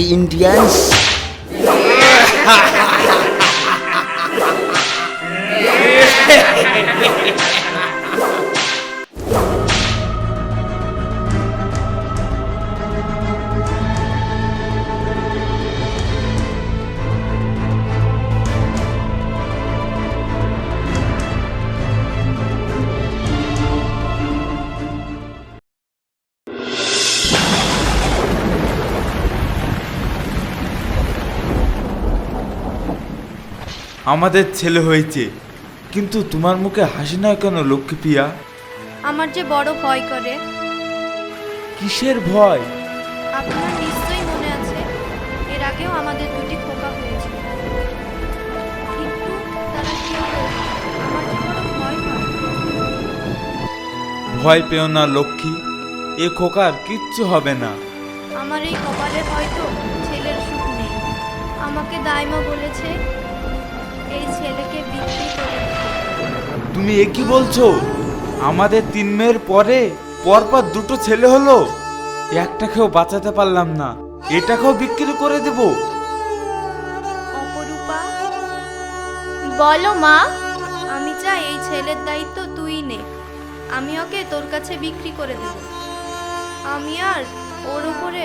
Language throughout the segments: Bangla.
the Indians. আমাদের ছেলে হয়েছে। কিন্তু তোমার মুখে হাসি না কেন লক্ষ্মী প্রিয়া? আমার যে বড় ভয় করে। কিসের ভয়? আপনার নিশ্চয়ই মনে আছে এর আগেও আমাদের দুটি খোকা হয়েছিল। কিন্তু তারা কেউ আমার যে বড় ভয় হয় ভয় পেও না লক্ষ্মী। এ খোকার কিচ্ছু হবে না। আমার এই কপালে হয়তো ছেলের সুখ নেই। আমাকে দাইমা বলেছে এই ছেলেকে বিক্রি করে তুমি এ কি বলছো? আমাদের তিন মেয়ের পরে পরপর দুটো ছেলে হলো। একটা একটাকেও বাঁচাতে পারলাম না। এটাকেও বিক্রি করে দেব। অপরূপা বলো মা আমি চাই এই ছেলের দায়িত্ব তুই নে। আমি ওকে তোর কাছে বিক্রি করে দেব। আমি আর ওর উপরে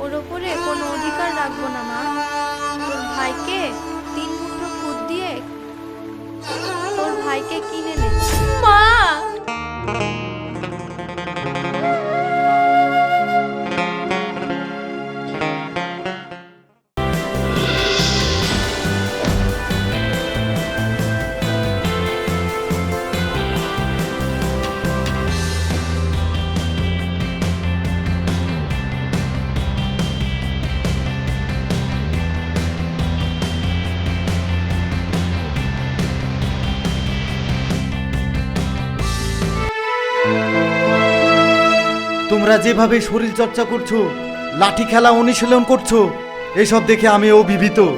ওর উপরে কোনো অধিকার রাখব না মা। তোর ভাইকে তোর ভাইকে কিনে নে। মা! তোমরা যেভাবে শরীর চর্চা করছ, লাঠি খেলা অনুশীলন করছ, এসব দেখে আমি অভিভূত।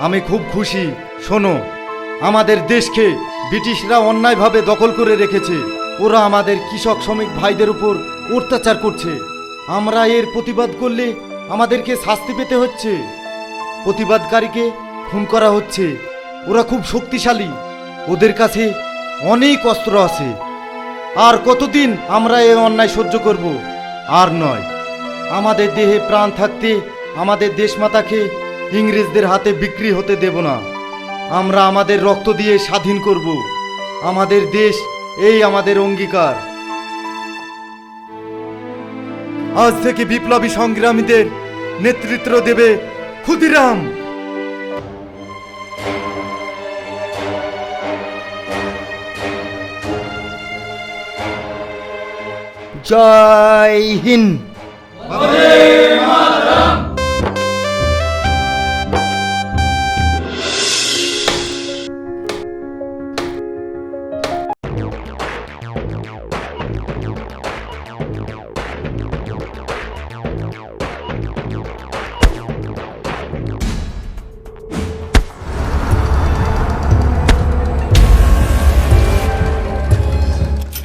আমি খুব খুশি। শোনো, আমাদের দেশকে ব্রিটিশরা অন্যায়ভাবে দখল করে রেখেছে। ওরা আমাদের কৃষক, শ্রমিক ভাইদের উপর অত্যাচার করছে। আমরা এর প্রতিবাদ করলে আমাদেরকে শাস্তি পেতে হচ্ছে। প্রতিবাদকারীকে খুন করা হচ্ছে। ওরা খুব শক্তিশালী। ওদের কাছে অনেক অস্ত্র আছে। আর কতদিন আমরা এ অন্যায় সহ্য করব? আর নয়। আমাদের দেহে প্রাণ থাকতে আমাদের দেশমাতাকে ইংরেজদের হাতে বিক্রি হতে দেব না। আমরা আমাদের রক্ত দিয়ে স্বাধীন করব। আমাদের দেশ এই আমাদের অঙ্গীকার। আজ থেকে বিপ্লবী সংগ্রামীদের নেতৃত্ব দেবে ক্ষুদিরাম। জয় হিন্দ।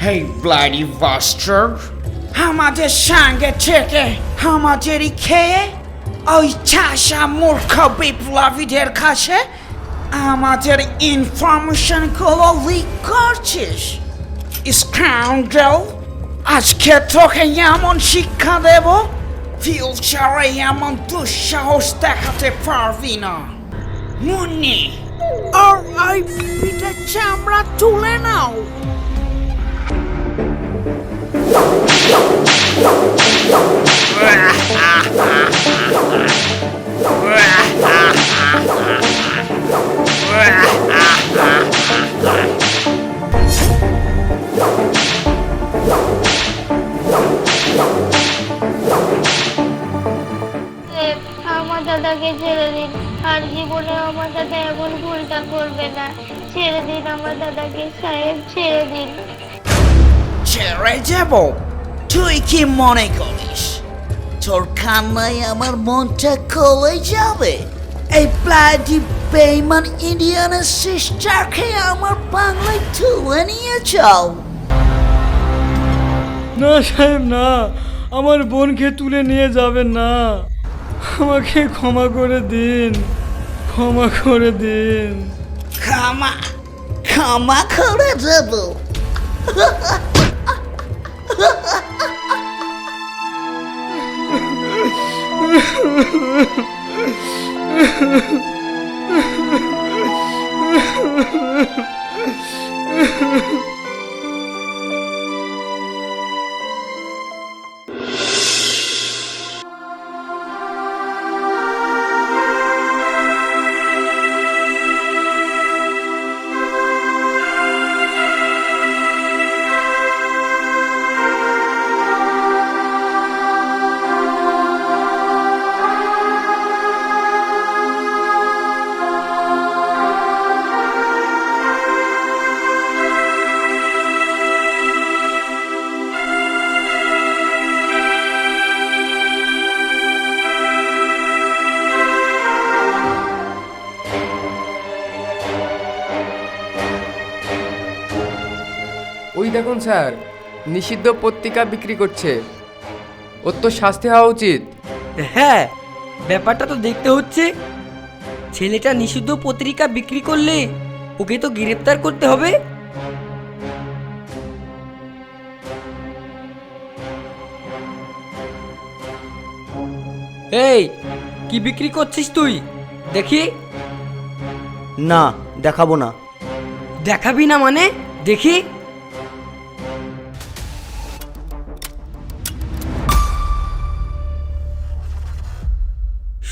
Hey bloody bastard! আমাদের সঙ্গে থেকে আমাদেরই খেয়ে ওই চাষা মূর্খ বিপ্লবীদের কাছে আমাদের ইনফরমেশনগুলো লিক করছিস স্কাউন্ডেল আজকে তোকে এমন শিক্ষা দেব ফিউচারে এমন দুঃসাহস দেখাতে পারবি না মুন্নি আর ওই পিঠে চামড়া তুলে নাও দাদাকে সাহেব ছেড়ে দিন। ছেড়ে যাব? তুই কি মনে করিস? তোর কান্নায় আমার মনটা কলে যাবে। এই ব্লাডি বেইমান ইন্ডিয়ানের সিস্টারকে আমার বাংলায় তুলে নিয়ে যাও। না সাহেব না। আমার বোনকে তুলে নিয়ে যাবেন না। আমাকে ক্ষমা করে দিন। ক্ষমা করে দিন। ক্ষমা ক্ষমা করে দেব দেখুন স্যার নিষিদ্ধ পত্রিকা বিক্রি করছে। ওর তো শাস্তি হওয়া উচিত। হ্যাঁ ব্যাপারটা তো দেখতে হচ্ছে। ছেলেটা নিষিদ্ধ পত্রিকা বিক্রি করলে ওকে তো গ্রেপ্তার করতে হবে। এই কি বিক্রি করছিস তুই? দেখি। না দেখাবো না। দেখাবি না মানে? দেখি।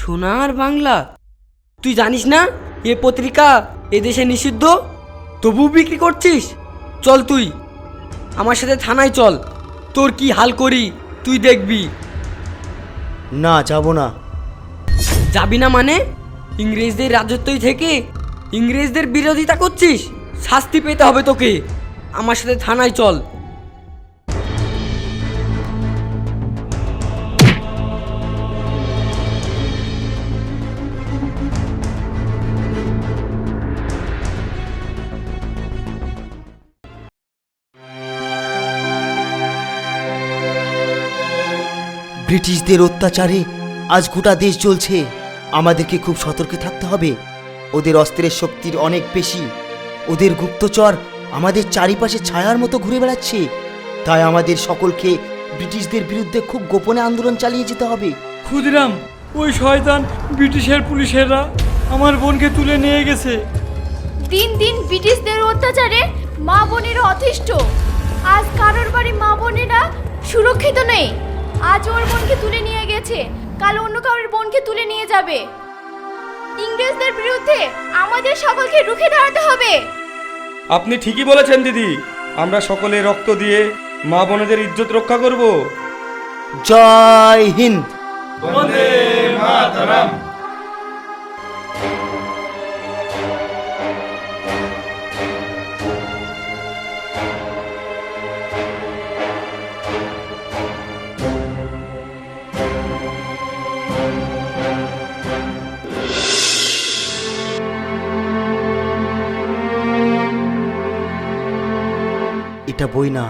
সোনার বাংলা? তুই জানিস না এ পত্রিকা এদেশে নিষিদ্ধ? তবু বিক্রি করছিস? চল তুই। আমার সাথে থানায় চল। তোর কি হাল করি তুই দেখবি। না যাব না। যাবি না মানে? ইংরেজদের রাজত্বই থেকে ইংরেজদের বিরোধিতা করছিস? শাস্তি পেতে হবে তোকে। আমার সাথে থানায় চল। ব্রিটিশদের অত্যাচারে আজ গোটা দেশ চলছে আমাদেরকে খুব সতর্কে থাকতে হবে। ওদের অস্ত্রের শক্তির অনেক বেশি। ওদের গুপ্তচর আমাদের চারিপাশে ছায়ার মতো ঘুরে বেড়াচ্ছে। তাই আমাদের সকলকে ব্রিটিশদের বিরুদ্ধে খুব গোপনে আন্দোলন চালিয়ে যেতে হবে। ক্ষুদিরাম ওই শয়তান ব্রিটিশের পুলিশেরা আমার বোনকে তুলে নিয়ে গেছে। দিন দিন ব্রিটিশদের অত্যাচারে মা বোনেরা অতিষ্ঠ। আজ কারোর বাড়ি মা বোনেরা সুরক্ষিত নেই। আজ ওর বোনকে তুলে নিয়ে গেছে। কাল অন্য কারোর বোনকে তুলে নিয়ে যাবে। ইংরেজদের বিরুদ্ধে আমাদের সকলকে রুখে দাঁড়াতে হবে। আপনি ঠিকই বলেছেন দিদি। আমরা সকলে রক্ত দিয়ে মা বোনেদের ইজ্জত রক্ষা করব। জয় হিন্দ। এটা বই না,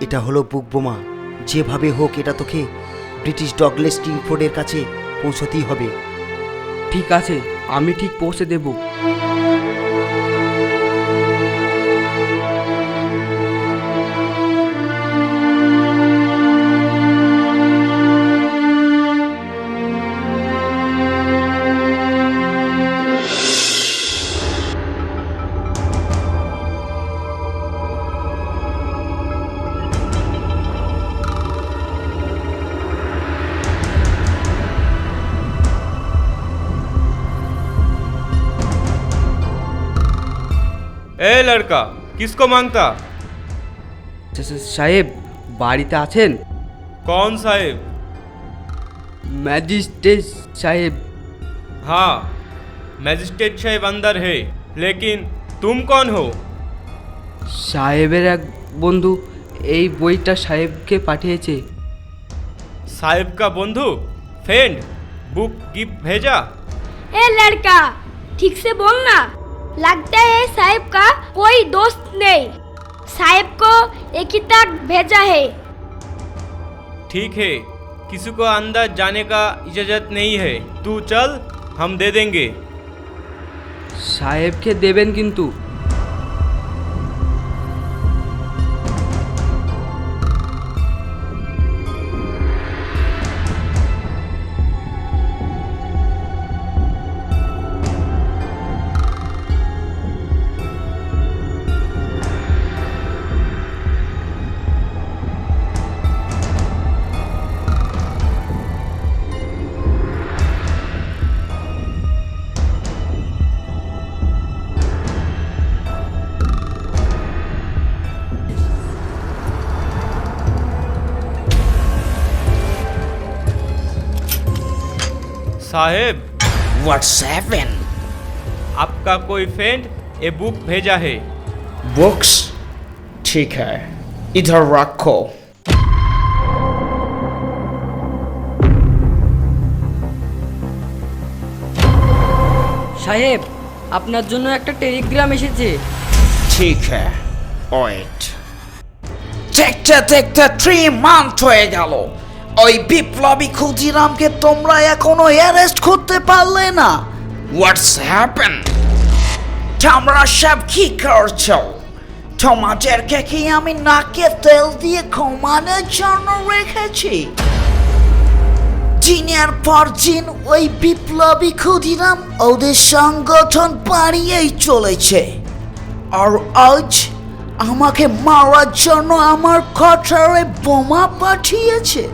এটা হলো বুক বোমা। যেভাবে হোক এটা তোকে ব্রিটিশ ডগলেস টিমফোর্ডের কাছে পৌঁছতেই হবে। ঠিক আছে, আমি ঠিক পৌঁছে দেব। এ লড়কা কিসকো মাংতা সাহেব বাড়িতে আছেন कौन साहेब ম্যাজিস্ট্রেট সাহেব हाँ मैजिस्ट्रेट साहेब अंदर है लेकिन तुम कौन हो সাহেবের এক বন্ধু এই বইটা সাহেবকে পাঠিয়েছে साहेब का बंधु फ्रेंड बुक गिफ्ट भेजा ए लड़का ठीक से बोलना लगता है साहेब का कोई दोस्त नहीं। साहेब को एक ही तक भेजा है। ठीक है किसी को अंदर जाने का इजाज़त नहीं है। तू चल हम दे देंगे। साहेब के देवेन किंतु। साहेब व्हाट्स हैपन आपका कोई फ्रेंड ये बुक भेजा है बुक्स ठीक है इधर रखो সাহেব আপনার জন্য একটা টেলিগ্রাম এসেছে ঠিক है ওয়েট দেখতে দেখতে থ্রি মান্থ হয়ে গেল ওই বিপ্লবী ক্ষুদিরামকে তোমরা এখনও অ্যারেস্ট করতে পারলে না। হোয়াটস হ্যাপেন তোমরা সব কি করছ? তোমাদেরকে কি আমি নাকে তেল দিয়ে ঘুমানোর জন্য রেখেছি। দিনের পর দিন ওই বিপ্লবী ক্ষুদিরাম ওদের সংগঠন বাড়িয়েই চলেছে। আর আজ আমাকে মারার জন্য আমার কঠারে বোমা পাঠিয়েছে।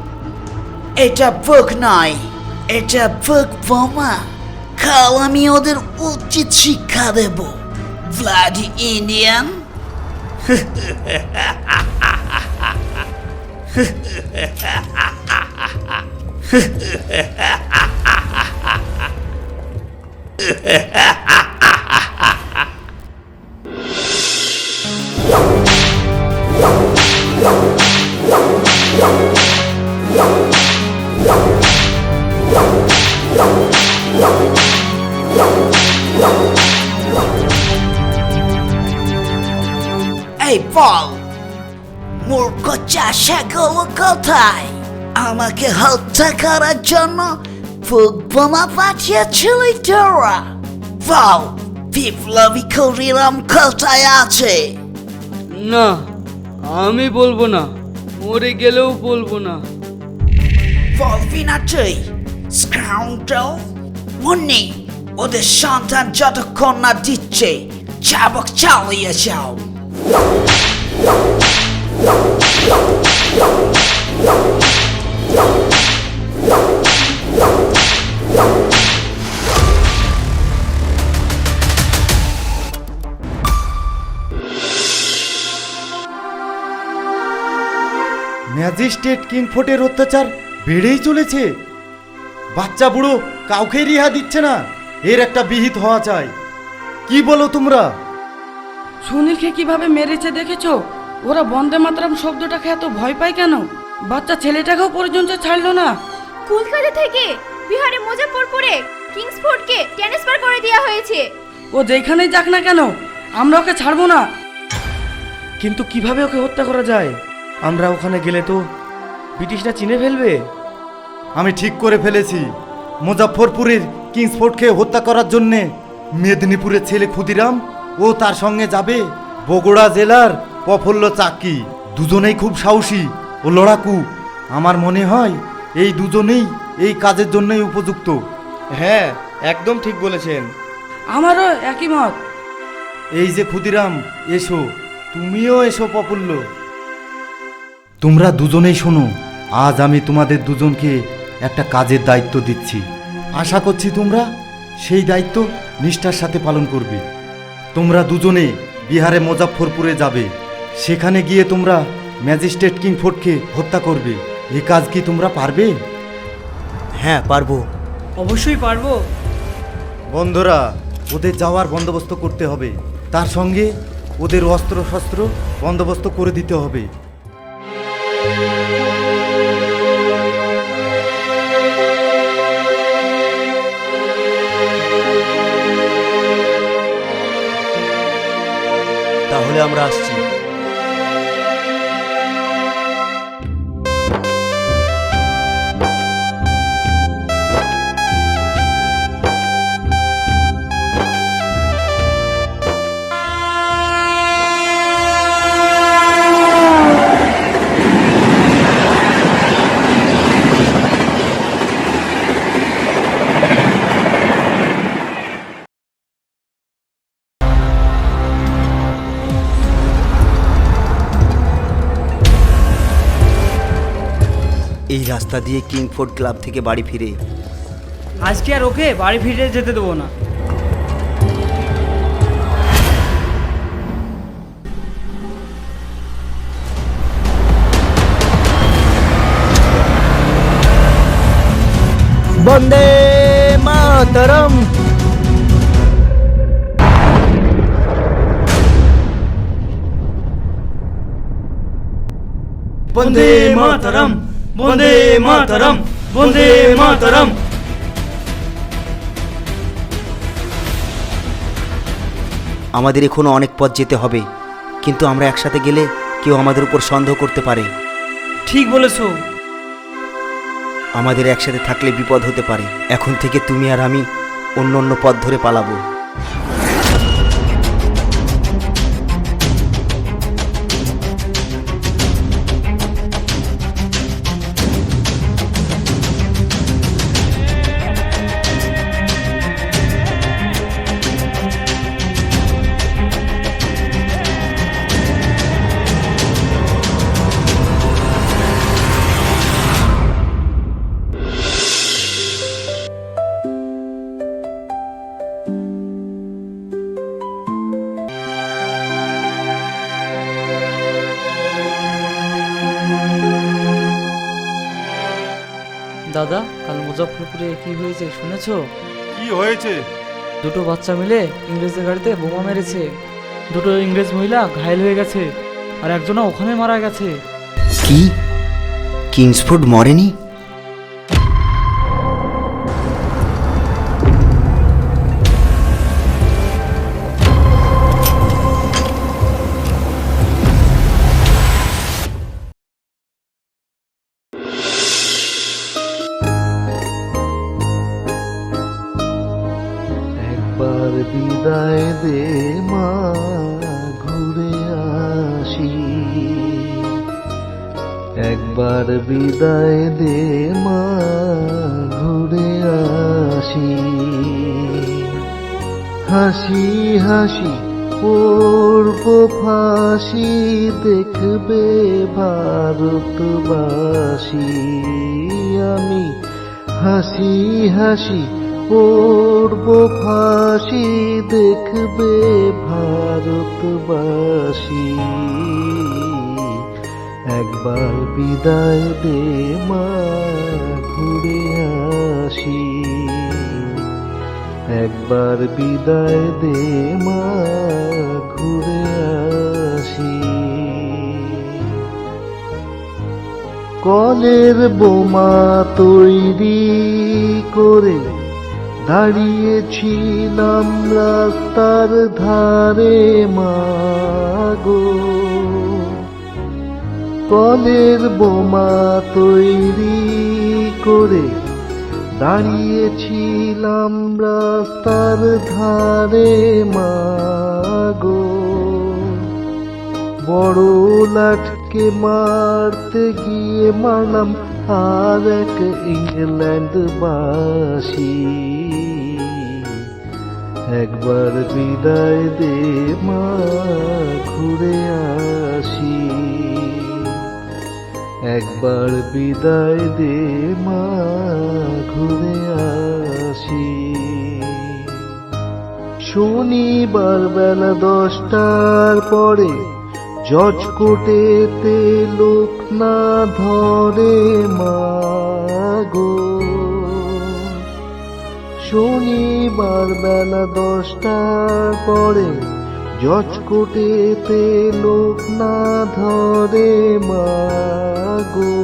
এটা বুক নয় এটা বুক বোমা কাল আমি ওদের উচিত শিক্ষা দেব ব্লাডি ইন্ডিয়ান এই বল মূর্খ চাষাগুলো কোথায়? আমাকে হত্যা করার জন্য ফুক বোমা পাঠিয়েছিলি তোরা। বল, বিপ্লবী করিরাম কোথায় আছে? না, আমি বলব না, মরে গেলেও বলব না। বলবি না তুই স্কাউন্ডাল মুন্নি ওদের সন্তান যতক্ষণ না দিচ্ছে চাবক চালিয়ে যাও ম্যাজিস্ট্রেট কিংফোর্টের অত্যাচার বেড়েই চলেছে। বাচ্চা বুড়ো কাউকে রিহা দিচ্ছে না এর একটা বিহিত হওয়া চাই। কি বলো তোমরা? সুনীলকে কীভাবে মেরেছে দেখেছ? ওরা বন্দে মাতরম শব্দটাকে এত ভয় পায় কেন? বাচ্চা ছেলেটাকেও পর্যন্ত ছাড়লো না। কলকাতা থেকে বিহারে মুজাফরপুরে কিংসফোর্ডকে ট্রান্সফার করে দেওয়া হয়েছে। ও যেখানেই যাক না কেন আমরা ওকে ছাড়বো না। কিন্তু কীভাবে ওকে হত্যা করা যায়? আমরা ওখানে গেলে তো ব্রিটিশরা চিনে ফেলবে? আমি ঠিক করে ফেলেছি। মুজাফরপুরের কিংসফোর্ডকে হত্যা করার জন্যে মেদিনীপুরের ছেলে ক্ষুদিরাম ও তার সঙ্গে যাবে বগুড়া জেলার প্রফুল্ল চাকি। দুজনেই খুব সাহসী ও লড়াকু। আমার মনে হয় এই দুজনেই এই কাজের জন্যই উপযুক্ত। হ্যাঁ একদম ঠিক বলেছেন। আমারও একই মত। এই যে ক্ষুদিরাম এসো। তুমিও এসো প্রফুল্ল। তোমরা দুজনেই শোনো আজ আমি তোমাদের দুজনকে একটা কাজের দায়িত্ব দিচ্ছি। আশা করছি তোমরা সেই দায়িত্ব নিষ্ঠার সাথে পালন করবে। তোমরা দুজনে বিহারে মুজাফরপুরে যাবে। সেখানে গিয়ে তোমরা ম্যাজিস্ট্রেট কিংফোর্ডকে হত্যা করবে। এ কাজ কি তোমরা পারবে? হ্যাঁ পারব। অবশ্যই পারব। বন্ধুরা ওদের যাওয়ার বন্দোবস্ত করতে হবে। তার সঙ্গে ওদের অস্ত্র শস্ত্র বন্দোবস্ত করে দিতে হবে। তাহলে আমরা আসছি রাস্তা দিয়ে কিংফোর্ড ক্লাব থেকে বাড়ি ফিরে। আজকে আর ওকে বাড়ি ফিরে যেতে দেবো না। বন্দে মাতরম। বন্দে মাতরম। বন্দে মাতরম বন্দে মাতরম। আমাদের এখনও অনেক পথ যেতে হবে কিন্তু আমরা একসাথে গেলে কেউ আমাদের উপর সন্দেহ করতে পারে। ঠিক বলেছ। আমাদের একসাথে থাকলে বিপদ হতে পারে। এখন থেকে তুমি আর আমি অন্য অন্য পথ ধরে পালাবো। কি হয়েছে শুনেছ? কি হয়েছে? দুটো বাচ্চা মিলে ইংরেজদের গাড়িতে বোমা মেরেছে। দুটো ইংরেজ মহিলা ঘায়েল হয়ে গেছে আর একজনও ওখানে মারা গেছে। কি? কিংসফোর্ড মরেনি? ভারতবাসী আমি হাসি হাসি পূর্ব ফাঁসি দেখবে ভারতবাসী। একবার বিদায় দে মা, ঘুরে আসি। একবার বিদায় দে মা, ঘুরে আসি কলের বোমা তৈরি করে দাঁড়িয়েছিলাম রাস্তার ধারে মাগো কলের বোমা তৈরি করে দাঁড়িয়েছিলাম রাস্তার ধারে মাগো বড় লাটকে মারতে গিয়ে মারলাম আর এক ইংল্যান্ড বাসী একবার বিদায় দে মা, ঘুরে আসি। একবার বিদায় দে মা, ঘুরে আসি। শনিবার বেলা দশটার পরে জজ কোটেতে লোক না ধরে মাগো। শনিবার বেলা দশটার পরে জজ কোটেতে লোক না ধরে মাগো।